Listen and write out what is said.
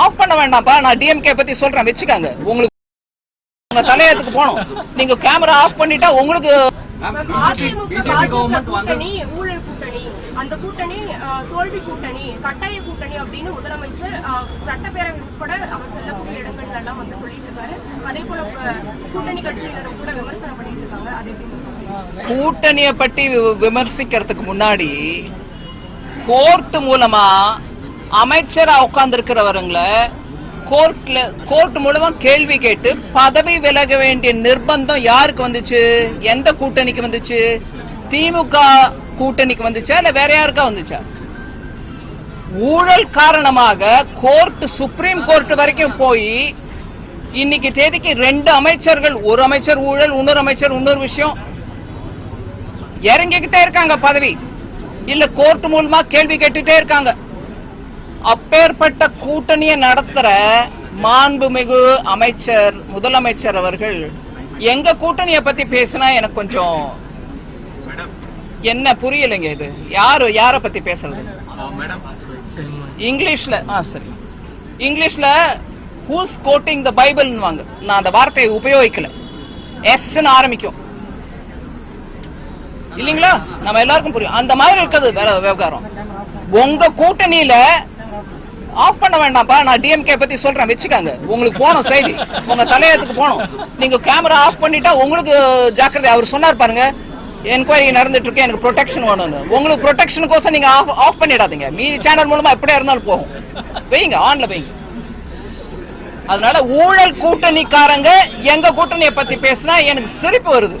Of பண்ண வேண்டாம்ப்பா. நான் டிஎம்கே பத்தி சொல்றேன். வச்சுக்காங்க. உங்களுக்கு உங்க தலையத்துக்கு போகணும். நீங்க கேமரா ஆஃப் பண்ணிட்டா உங்களுக்கு அதிமுக BJP பாஜக government வந்து- கூட்டணி ஊழல் கூட்டணி அந்த கூட்டணி அஹ், தோல்வி கூட்டணி கட்டாய கூட்டணி அப்படின்னு முதலமைச்சர் அஹ், சட்டப்பேரவை உட்பட அவர் செல்லக்கூடிய இடங்கள்ல எல்லாம் வந்து சொல்லிட்டு இருக்காரு அதே போல அஹ், கூட்டணி கட்சியினரும் கூட விமர்சனம் பண்ணிட்டு இருக்காங்க அதை எப்படி பார்க்கறீங்க? கூட்டணிய பற்றி விமர்சிக்கிறதுக்கு முன்னாடி கோர்ட் மூலமா அமைச்சரா உட்கார்ந்துருக்கிறவங்கள கோர்ட்ல கோர்ட் மூலமா கேள்வி கேட்டு பதவி விலக வேண்டிய நிர்பந்தம் யாருக்கு வந்துச்சு? எந்த கூட்டணிக்கு வந்துச்சு? திமுக கூட்டணிக்கு வந்துச்சா? இல்ல வேற யாருக்கா வந்துச்சா? ஊழல் காரணமாக கோர்ட் சுப்ரீம் கோர்ட் வரைக்கும் போய் இன்னைக்கு தேதிக்கு ரெண்டு அமைச்சர்கள் ஒரு அமைச்சர் ஊழல் இன்னொரு அமைச்சர் இன்னொரு விஷயம். இறங்கிக்கிட்டே இருக்காங்க பதவி. இல்ல கோர்ட் மூலமா கேள்வி கேட்டுட்டே இருக்காங்க. அப்பேற்பட்ட கூட்டணியை நடத்துற மாண்புமிகு அமைச்சர் முதலமைச்சர் அவர்கள் எங்க கூட்டணியை பத்தி பேசினா எனக்கு கொஞ்சம் என்ன புரியலைங்க இது? யாரு யார பத்தி பேசுறது? இங்கிலீஷ்ல ஆ சரி. இங்கிலீஷ்ல ஹூஸ் கோட்டிங் த பைபிள் வாங்க நான் அந்த வார்த்தையை உபயோகிக்கல. எஸ்ன்னு ஆரம்பிக்கும். இல்லைங்களா? நம்ம எல்லாருக்கும் புரியும். அந்த மாதிரி இருக்கிறது வேற விவகாரம். உங்க கூட்டணியில ஆஃப் பண்ண வேண்டாம்ப்பா நான் டிஎம்கே பத்தி சொல்றேன் வச்சுக்காங்க. உங்களுக்கு போகணும் செய்தி. உங்க தலையத்துக்கு போகணும். நீங்க கேமரா ஆஃப் பண்ணிட்டா உங்களுக்கு ஜாக்கிரதை. அவர் சொன்னார் பாருங்க என்கொயரி நடந்துட்டு இருக்கு எனக்கு ப்ரொடெக்ஷன் வேணும்னு. உங்களுக்கு ப்ரொடெக்ஷனுக்கோசம் நீங்க ஆஃப் ஆஃப் பண்ணிடாதீங்க. மீதி சேனல் மூலமா எப்படியா இருந்தாலும் போகும். வைங்க ஆன்ல வைங்க. அதனால ஊழல் கூட்டணிக்காரங்க எங்க கூட்டணியை பத்தி பேசினா எனக்கு சிரிப்பு வருது.